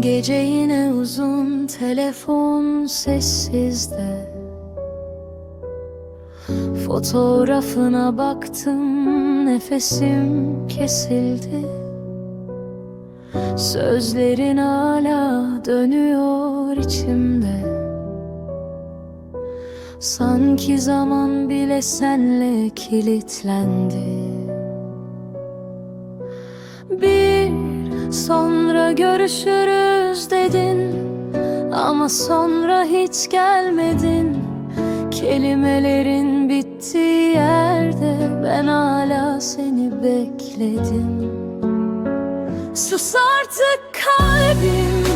Gece yine uzun telefon sessizde. Fotoğrafına baktım nefesim kesildi. Sözlerin hala dönüyor içimde. Sanki zaman bile senle kilitlendi sonra görüşürüz dedin Ama sonra hiç gelmedin. Kelimelerin bittiği yerde Ben hala seni bekledim. Sus artık kalbim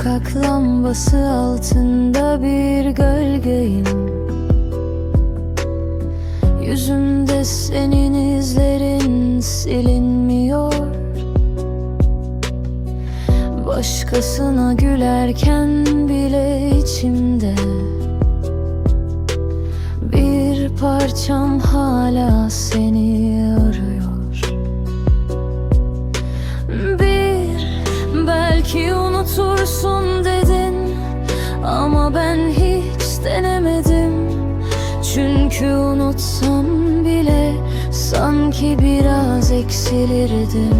Sokak lambası altında bir gölgeyim. Yüzümde senin izlerin silinmiyor. Başkasına gülerken bile içimde Bir parçam hala seni unutursun dedin. Ama ben hiç denemedim. Çünkü unutsam bile sanki biraz eksilirdim.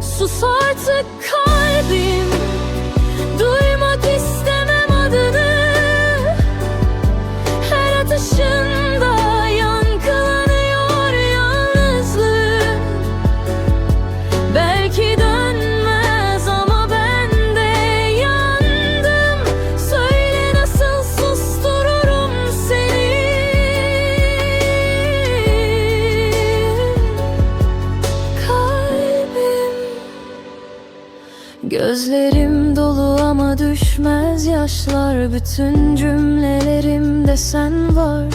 Sus artık kalbim. Duymak Gözlerim dolu ama düşmez yaşlar. Bütün cümlelerimde sen var.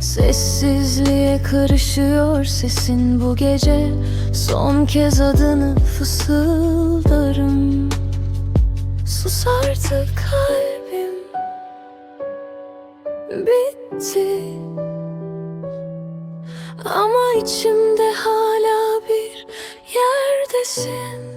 Sessizliğe karışıyor sesin bu gece. Son kez adını fısıldarım. Sus artık kalbim. Bitti. Ama içimde hala bir yerdesin